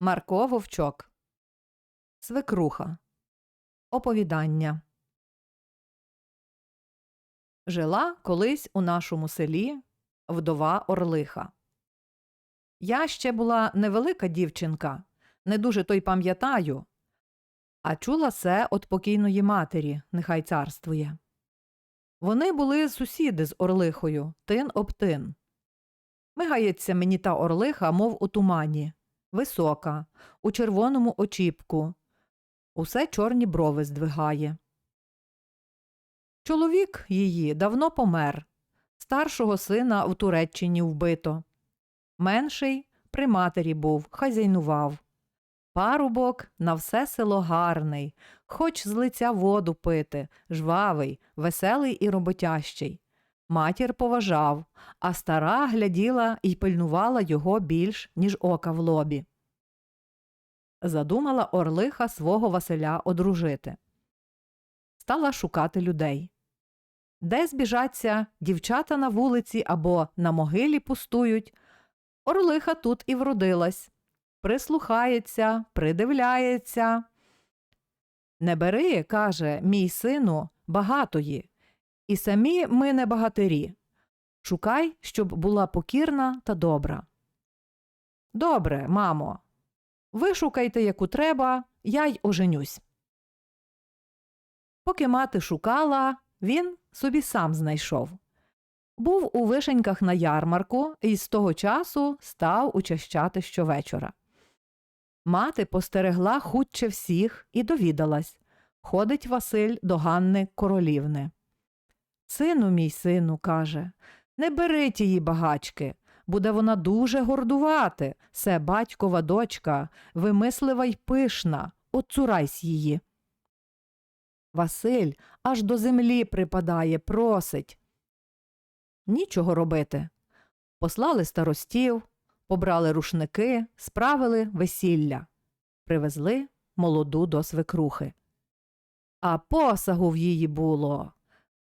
Марко Вовчок. Свекруха. Оповідання. Жила колись у нашому селі вдова Орлиха. Я ще була невелика дівчинка, не дуже то й пам'ятаю, а чула се от покійної матері, нехай царствує. Вони були сусіди з Орлихою, тин об тин. Мигається мені та Орлиха, мов у тумані, висока, у червоному очіпку, усе чорні брови здвигає. Чоловік її давно помер, старшого сина в Туреччині вбито. Менший при матері був, хазяйнував. Парубок на все село гарний, хоч з лиця воду пити, жвавий, веселий і роботящий. Матір поважав, а стара гляділа і пильнувала його більш, ніж ока в лобі. Задумала Орлиха свого Василя одружити. Стала шукати людей. Де збіжаться дівчата на вулиці або на могилі пустують. Орлиха тут і вродилась. Прислухається, придивляється. Не бери, каже, мій сину, багатої, і самі ми не багатирі. Шукай, щоб була покірна та добра. Добре, мамо. Вишукайте, яку треба, я й оженюсь. Поки мати шукала, він собі сам знайшов. Був у вишеньках на ярмарку і з того часу став учащати щовечора. Мати постерегла хутче всіх і довідалась ходить Василь до Ганни королівни. Сину мій сину, каже, не бери тії багачки, буде вона дуже гордувати, се батькова дочка, вимислива й пишна, отцурайсь її. Василь аж до землі припадає, просить. Нічого робити. Послали старостів, побрали рушники, справили весілля, привезли молоду до свекрухи. А посагу в її було.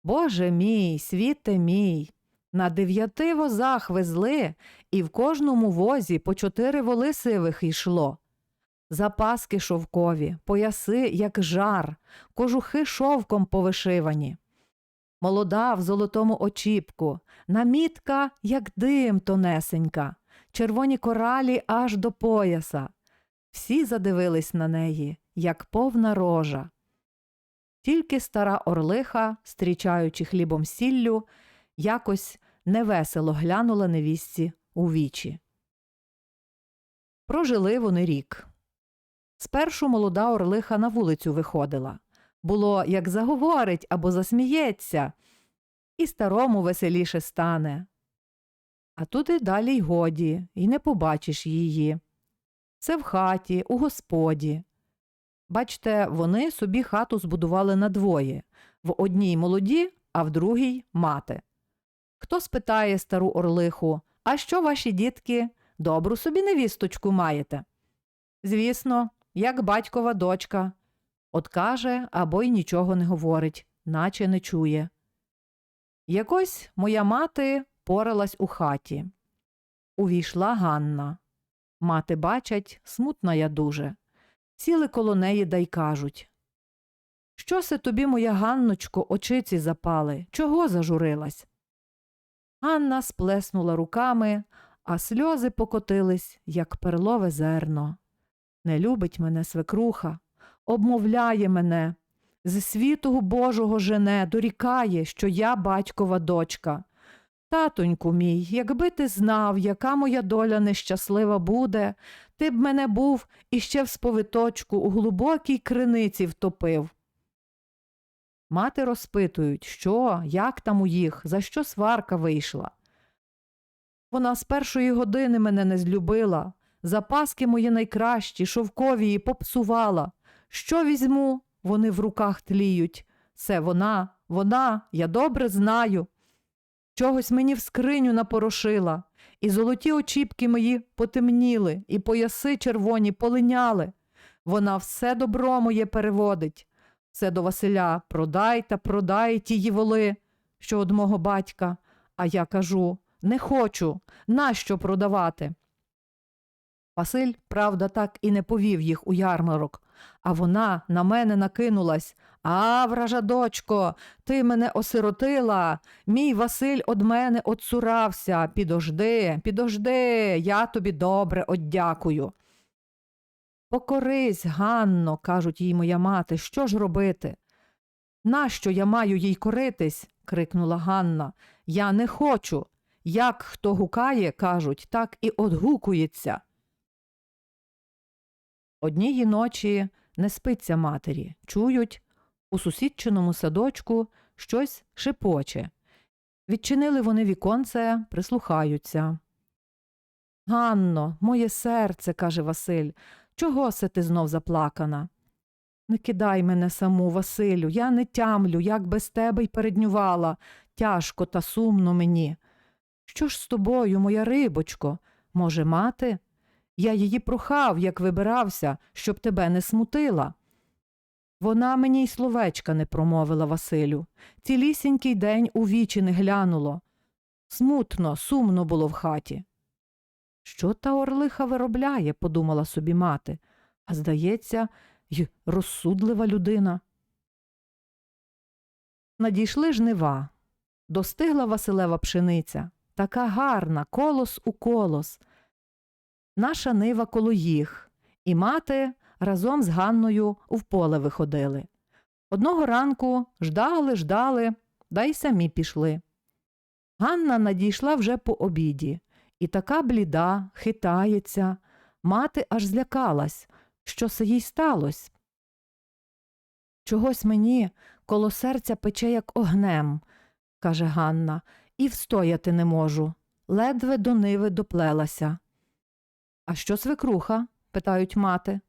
Боже мій, світе мій. На дев'яти возах везли, і в кожному возі по чотири воли сивих йшло. Запаски шовкові, пояси, як жар, кожухи шовком повишивані. Молода в золотому очіпку, намітка, як дим тонесенька, червоні коралі аж до пояса. Всі задивились на неї, як повна рожа. Тільки стара орлиха, стрічаючи хлібом сіллю, якось невесело глянула невістці у вічі. Прожили вони рік. Спершу молода орлиха на вулицю виходила. Було, як заговорить або засміється, і старому веселіше стане. А тут і далі й годі, і не побачиш її. Це в хаті, у господі. Бачте, вони собі хату збудували надвоє в одній молоді, а в другій мати. Хто спитає стару орлиху, а що ваші дітки добру собі невісточку маєте? Звісно, як батькова дочка. От каже або й нічого не говорить, наче не чує. Якось моя мати поралась у хаті. Увійшла Ганна. Мати бачать, смутна я дуже. Сіли коло неї да й кажуть Що се тобі, моя Ганночко, очиці запали? Чого зажурилась? Ганна сплеснула руками, а сльози покотились, як перлове зерно. Не любить мене свекруха, обмовляє мене, з світу Божого жене, дорікає, що я батькова дочка. Татоньку мій, якби ти знав, яка моя доля нещаслива буде, ти б мене був іще в сповиточку у глибокій криниці втопив. Мати розпитують, що, як там у їх, за що сварка вийшла. Вона з першої години мене не злюбила, запаски мої найкращі, шовковії попсувала. Що візьму, вони в руках тліють. Це вона, вона, я добре знаю. Чогось мені в скриню напорошила, і золоті очіпки мої потемніли, і пояси червоні полиняли. Вона все добро моє переводить. Все до Василя продай та продай тії воли, що од мого батька. А я кажу не хочу, нащо продавати? Василь, правда, так і не повів їх у ярмарок, а вона на мене накинулась. А, вража дочко, ти мене осиротила. Мій Василь од мене отцурався. Підожди, підожди, я тобі добре оддякую. Покорись, Ганно, кажуть їй моя мати, що ж робити? Нащо я маю їй коритись? крикнула Ганна. Я не хочу. Як хто гукає, кажуть, так і одгукується. Однієї ночі не спиться матері. Чують, у сусідчиному садочку щось шепоче. Відчинили вони віконце, прислухаються. Ганно, моє серце, каже Василь, чого се ти знов заплакана? Не кидай мене саму, Василю, я не тямлю, як без тебе й переднювала. Тяжко та сумно мені. Що ж з тобою, моя рибочко? Може, мати? Я її прохав, як вибирався, щоб тебе не смутила. Вона мені й словечка не промовила Василю. Цілісінький день у вічі не глянуло. Смутно, сумно було в хаті. Що та орлиха виробляє, подумала собі мати, а здається, й розсудлива людина. Надійшли жнива. Достигла Василева пшениця, така гарна, колос у колос. Наша нива коло їх, і мати разом з Ганною в поле виходили. Одного ранку ждали, ждали, да й самі пішли. Ганна надійшла вже по обіді, і така бліда, хитається. Мати аж злякалась, що се їй сталося. Чогось мені коло серця пече, як огнем, каже Ганна, і встояти не можу. Ледве до ниви доплелася. А що свекруха? питають мати.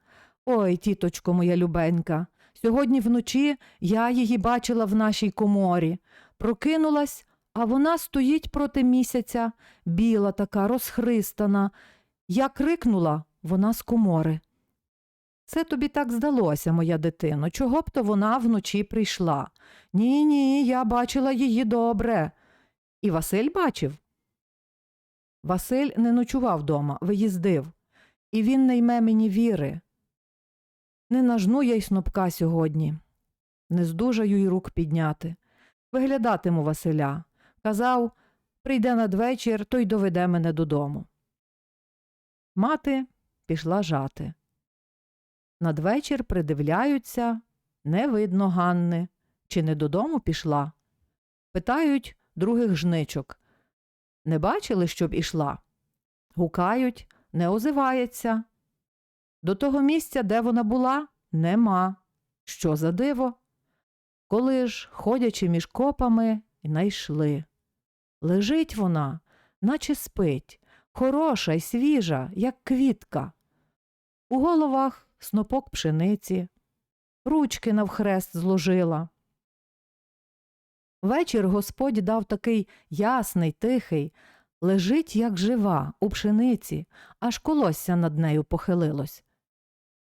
Ой, тіточко моя любенька. Сьогодні вночі я її бачила в нашій коморі. Прокинулась, а вона стоїть проти місяця, біла така, розхристана. Я крикнула, вона з комори. Це тобі так здалося, моя дитино. Чого б то вона вночі прийшла? Ні, ні, я бачила її добре. І Василь бачив. Василь не ночував дома, виїздив, і він не йме мені віри. Не нажну я й снопка сьогодні, не здужаю й рук підняти. Виглядатиму Василя. Казав, прийде надвечір, то й доведе мене додому. Мати пішла жати. Надвечір придивляються, не видно Ганни, чи не додому пішла. Питають других жничок. Не бачили, щоб ішла? Гукають, не озивається. До того місця, де вона була, нема. Що за диво? Коли ж, ходячи між копами, найшли. Лежить вона, наче спить, хороша й свіжа, як квітка. У головах снопок пшениці, ручки навхрест зложила. Вечір Господь дав такий ясний, тихий, лежить, як жива, у пшениці, аж колосся над нею похилилось.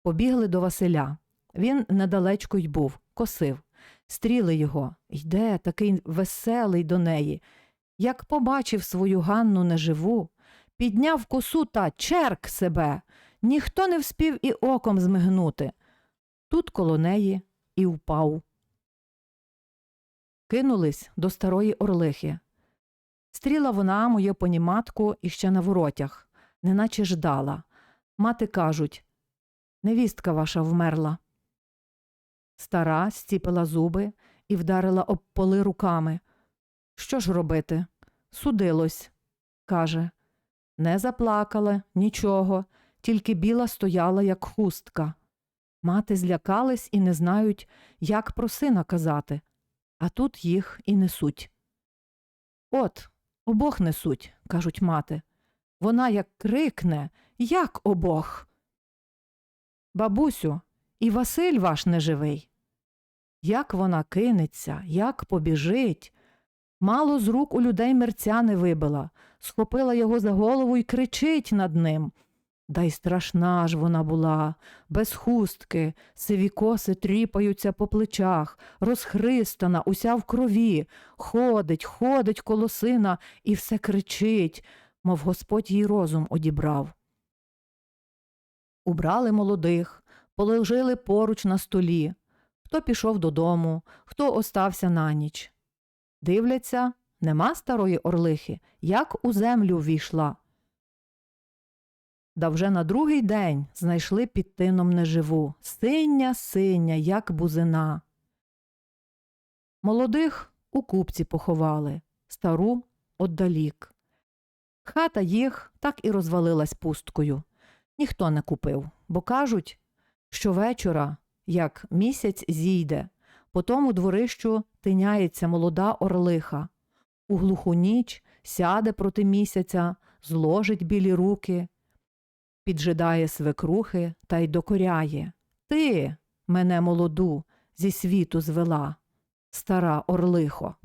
Побігли до Василя. Він недалечко й був, косив. Стріли його, йде такий веселий до неї. Як побачив свою Ганну неживу, підняв косу та черк себе. Ніхто не вспів і оком змигнути. Тут коло неї і впав. Кинулись до старої орлихи. Стріла вона мою поніматку іще на воротях, неначе ждала. Мати кажуть невістка ваша вмерла. Стара стіпила зуби і вдарила об поли руками. Що ж робити? Судилось, каже. Не заплакала, нічого, тільки біла стояла, як хустка. Мати злякались і не знають, як про сина казати, а тут їх і несуть. От, обох несуть, кажуть мати. Вона як крикне, як обох. Бабусю, і Василь ваш неживий. Як вона кинеться, як побіжить. Мало з рук у людей мерця не вибила, схопила його за голову і кричить над ним. Да й страшна ж вона була, без хустки, сиві коси тріпаються по плечах, розхристана, уся в крові, ходить, ходить коло сина і все кричить, мов Господь їй розум одібрав. Убрали молодих, положили поруч на столі. Хто пішов додому, хто остався на ніч. Дивляться, нема старої орлихи, як у землю ввійшла. Да вже на другий день знайшли під тином неживу, синя, синя, як бузина. Молодих у купці поховали, стару отдалік. Хата їх так і розвалилась пусткою. Ніхто не купив, бо кажуть, що вечора, як місяць зійде, по тому дворищу тиняється молода орлиха. У глуху ніч сяде проти місяця, зложить білі руки, піджидає свекрухи та й докоряє. Ти, мене молоду, зі світу звела, стара орлихо.